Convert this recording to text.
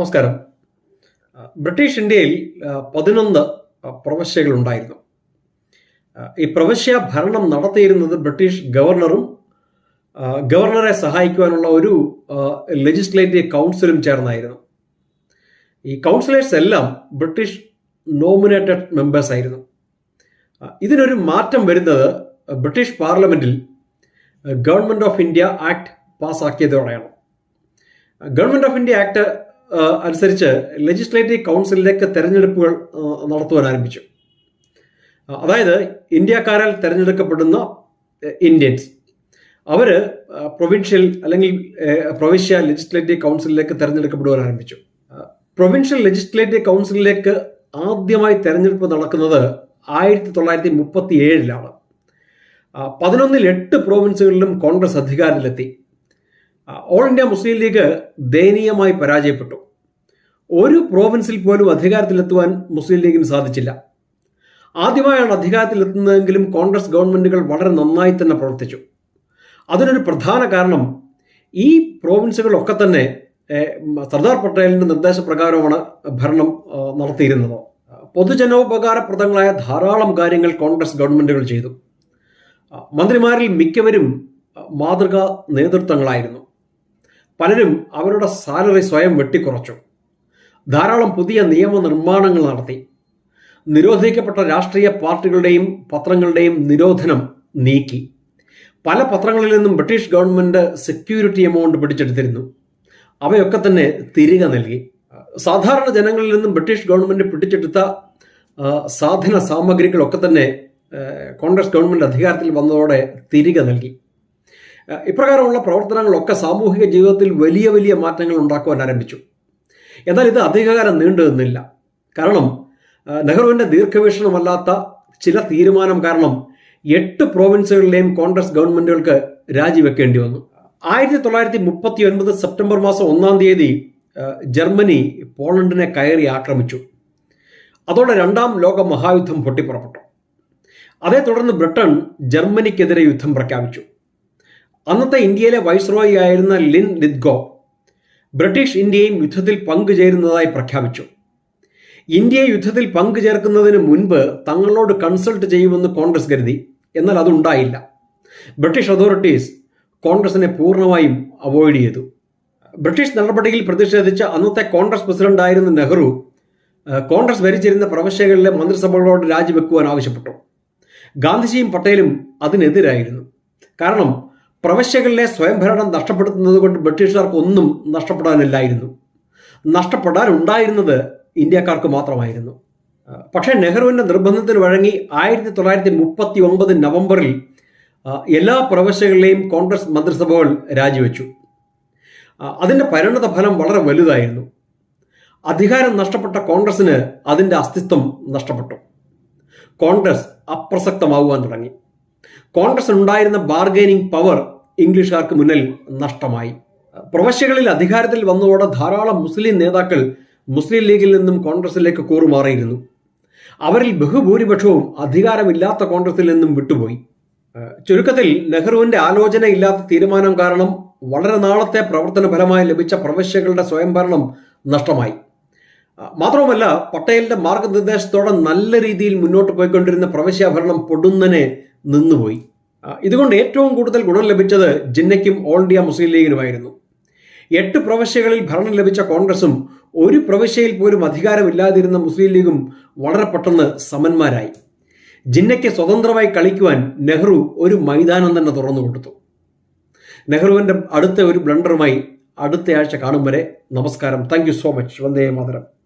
നമസ്കാരം. ബ്രിട്ടീഷ് ഇന്ത്യയിൽ പതിനൊന്ന് പ്രവശ്യകൾ ഉണ്ടായിരുന്നു ഈ പ്രവശ്യ ഭരണം നടത്തിയിരുന്നത് ബ്രിട്ടീഷ് ഗവർണറും ഗവർണറെ സഹായിക്കുവാനുള്ള ഒരു ലെജിസ്ലേറ്റീവ് കൗൺസിലും ചേർന്നായിരുന്നു. ഈ കൗൺസിലേഴ്സ് എല്ലാം ബ്രിട്ടീഷ് നോമിനേറ്റഡ് മെമ്പേഴ്സ് ആയിരുന്നു. ഇതിനൊരു മാറ്റം വരുന്നത് ബ്രിട്ടീഷ് പാർലമെന്റിൽ ഗവൺമെന്റ് ഓഫ് ഇന്ത്യ ആക്ട് പാസ്സാക്കിയതോടെയാണ്. ഗവൺമെന്റ് ഓഫ് ഇന്ത്യ ആക്ട് അനുസരിച്ച് ലെജിസ്ലേറ്റീവ് കൗൺസിലിലേക്ക് തെരഞ്ഞെടുപ്പുകൾ നടത്തുവാൻ ആരംഭിച്ചു. അതായത് ഇന്ത്യക്കാരാൽ തെരഞ്ഞെടുക്കപ്പെടുന്ന ഇന്ത്യൻസ്. അവർ പ്രൊവിൻഷ്യൽ അല്ലെങ്കിൽ പ്രവിശ്യ ലെജിസ്ലേറ്റീവ് കൗൺസിലിലേക്ക് തെരഞ്ഞെടുക്കപ്പെടുവാൻ ആരംഭിച്ചു. പ്രൊവിൻഷ്യൽ ലെജിസ്ലേറ്റീവ് കൗൺസിലിലേക്ക് ആദ്യമായി തെരഞ്ഞെടുപ്പ് നടക്കുന്നത് ആയിരത്തി തൊള്ളായിരത്തി മുപ്പത്തി ഏഴിലാണ് പതിനൊന്നിൽ എട്ട് പ്രോവിൻസുകളിലും കോൺഗ്രസ് അധികാരത്തിലെത്തി. ഓൾ ഇന്ത്യ മുസ്ലിം ലീഗ് ദയനീയമായി പരാജയപ്പെട്ടു. ഒരു പ്രോവിൻസിൽ പോലും അധികാരത്തിലെത്തുവാൻ മുസ്ലിം ലീഗിന് സാധിച്ചില്ല. ആദ്യമായാണ് അധികാരത്തിലെത്തുന്നതെങ്കിലും കോൺഗ്രസ് ഗവൺമെന്റുകൾ വളരെ നന്നായി തന്നെ പ്രവർത്തിച്ചു. അതിനൊരു പ്രധാന കാരണം ഈ പ്രോവിൻസുകളൊക്കെ തന്നെ സർദാർ പട്ടേലിന്റെ നിർദ്ദേശപ്രകാരമാണ് ഭരണം നടത്തിയിരുന്നത്. പൊതുജനോപകാരപ്രദങ്ങളായ ധാരാളം കാര്യങ്ങൾ കോൺഗ്രസ് ഗവൺമെന്റുകൾ ചെയ്തു. മന്ത്രിമാരിൽ മിക്കവരും മാതൃകാ നേതൃത്വങ്ങളായിരുന്നു. പലരും അവരുടെ സാലറി സ്വയം വെട്ടിക്കുറച്ചു. ധാരാളം പുതിയ നിയമനിർമ്മാണങ്ങൾ നടത്തി. നിരോധിക്കപ്പെട്ട രാഷ്ട്രീയ പാർട്ടികളുടെയും പത്രങ്ങളുടെയും നിരോധനം നീക്കി. പല പത്രങ്ങളിൽ നിന്നും ബ്രിട്ടീഷ് ഗവൺമെന്റ് സെക്യൂരിറ്റി എമൗണ്ട് പിടിച്ചെടുത്തിരുന്നു. അവയൊക്കെ തന്നെ തിരികെ നൽകി. സാധാരണ ജനങ്ങളിൽ നിന്നും ബ്രിട്ടീഷ് ഗവൺമെന്റ് പിടിച്ചെടുത്ത സാധന സാമഗ്രികളൊക്കെ തന്നെ കോൺഗ്രസ് ഗവൺമെന്റ് അധികാരത്തിൽ വന്നതോടെ തിരികെ നൽകി. ഇപ്രകാരമുള്ള പ്രവർത്തനങ്ങളൊക്കെ സാമൂഹിക ജീവിതത്തിൽ വലിയ വലിയ മാറ്റങ്ങൾ ഉണ്ടാക്കുവാൻ ആരംഭിച്ചു. എന്നാൽ ഇത് അധികകാലം നീണ്ടു നിന്നില്ല കാരണം നെഹ്റുവിന്റെ ദീർഘവീക്ഷണമല്ലാത്ത ചില തീരുമാനം കാരണം എട്ട് പ്രോവിൻസുകളിലെയും കോൺഗ്രസ് ഗവൺമെന്റുകൾക്ക് രാജിവെക്കേണ്ടി വന്നു. ആയിരത്തി തൊള്ളായിരത്തി മുപ്പത്തി ഒൻപത് സെപ്റ്റംബർ മാസം ഒന്നാം തീയതി ജർമ്മനി പോളണ്ടിനെ കയറി ആക്രമിച്ചു. അതോടെ രണ്ടാം ലോക മഹായുദ്ധം പൊട്ടിപ്പുറപ്പെട്ടു. അതേ തുടർന്ന് ബ്രിട്ടൻ ജർമ്മനിക്കെതിരെ യുദ്ധം പ്രഖ്യാപിച്ചു. അന്നത്തെ ഇന്ത്യയിലെ വൈസ്രോയി ആയിരുന്ന ലിൻ ലിദ്ഗോ ബ്രിട്ടീഷ് ഇന്ത്യയും യുദ്ധത്തിൽ പങ്കുചേരുന്നതായി പ്രഖ്യാപിച്ചു. ഇന്ത്യയെ യുദ്ധത്തിൽ പങ്കുചേർക്കുന്നതിന് മുൻപ് തങ്ങളോട് കൺസൾട്ട് ചെയ്യുമെന്ന് കോൺഗ്രസ് കരുതി. എന്നാൽ അതുണ്ടായില്ല. ബ്രിട്ടീഷ് അതോറിറ്റീസ് കോൺഗ്രസിനെ പൂർണമായും അവോയ്ഡ് ചെയ്തു. ബ്രിട്ടീഷ് നടപടിയിൽ പ്രതിഷേധിച്ച അന്നത്തെ കോൺഗ്രസ് പ്രസിഡന്റായിരുന്ന നെഹ്റു കോൺഗ്രസ് ഭരിച്ചിരുന്ന പ്രവിശ്യകളിലെ മന്ത്രിസഭകളോട് രാജിവെക്കുവാൻ ആവശ്യപ്പെട്ടു. ഗാന്ധിജിയും പട്ടേലും അതിനെതിരായിരുന്നു. കാരണം പ്രവിശ്യകളിലെ സ്വയംഭരണം നഷ്ടപ്പെടുത്തുന്നത് കൊണ്ട് ബ്രിട്ടീഷുകാർക്ക് ഒന്നും നഷ്ടപ്പെടാനില്ലായിരുന്നു. നഷ്ടപ്പെടാനുണ്ടായിരുന്നത് ഇന്ത്യക്കാർക്ക് മാത്രമായിരുന്നു. പക്ഷേ നെഹ്റുവിന്റെ നിർബന്ധത്തിന് വഴങ്ങി ആയിരത്തി തൊള്ളായിരത്തി മുപ്പത്തി ഒമ്പത് നവംബറിൽ എല്ലാ പ്രവശ്യകളിലെയും കോൺഗ്രസ് മന്ത്രിസഭകൾ രാജിവെച്ചു. അതിന്റെ പരിണത ഫലം വളരെ വലുതായിരുന്നു. അധികാരം നഷ്ടപ്പെട്ട കോൺഗ്രസിന് അതിന്റെ അസ്തിത്വം നഷ്ടപ്പെട്ടു. കോൺഗ്രസ് അപ്രസക്തമാകുവാൻ തുടങ്ങി. കോൺഗ്രസ് ഉണ്ടായിരുന്ന ബാർഗൈനിങ് പവർ ഇംഗ്ലീഷുകാർക്ക് മുന്നിൽ നഷ്ടമായി. പ്രവശ്യകളിൽ അധികാരത്തിൽ വന്നതോടെ ധാരാളം മുസ്ലിം നേതാക്കൾ മുസ്ലിം ലീഗിൽ നിന്നും കോൺഗ്രസിലേക്ക് കൂറുമാറിയിരുന്നു. അവരിൽ ബഹുഭൂരിപക്ഷവും അധികാരമില്ലാത്ത കോൺഗ്രസിൽ നിന്നും വിട്ടുപോയി. ചുരുക്കത്തിൽ നെഹ്റുവിന്റെ ആലോചന ഇല്ലാത്ത തീരുമാനം കാരണം വളരെ നാളത്തെ പ്രവർത്തന ഫലമായി ലഭിച്ച പ്രവശ്യകളുടെ സ്വയംഭരണം നഷ്ടമായി. മാത്രവുമല്ല പട്ടേലിന്റെ മാർഗനിർദ്ദേശത്തോടെ നല്ല രീതിയിൽ മുന്നോട്ട് പോയിക്കൊണ്ടിരുന്ന പ്രവശ്യാഭരണം പൊടുന്നനെ നിന്നുപോയി. ഇതുകൊണ്ട് ഏറ്റവും കൂടുതൽ ഗുണം ലഭിച്ചത് ജിന്നയ്ക്കും ഓൾ ഇന്ത്യ മുസ്ലിം ലീഗിനുമായിരുന്നു. എട്ട് പ്രവിശ്യകളിൽ ഭരണം ലഭിച്ച കോൺഗ്രസും ഒരു പ്രവിശ്യയിൽ പോലും അധികാരമില്ലാതിരുന്ന മുസ്ലിം ലീഗും വളരെ പെട്ടെന്ന് സമന്മാരായി. ജിന്നയ്ക്ക് സ്വതന്ത്രമായി കളിക്കുവാൻ നെഹ്റു ഒരു മൈതാനം തന്നെ തുറന്നു കൊടുത്തു. നെഹ്റുവിന്റെ അടുത്ത ഒരു ബ്ലണ്ടറുമായി അടുത്ത ആഴ്ച കാണും വരെ. നമസ്കാരം. Thank so much. Vande Mataram.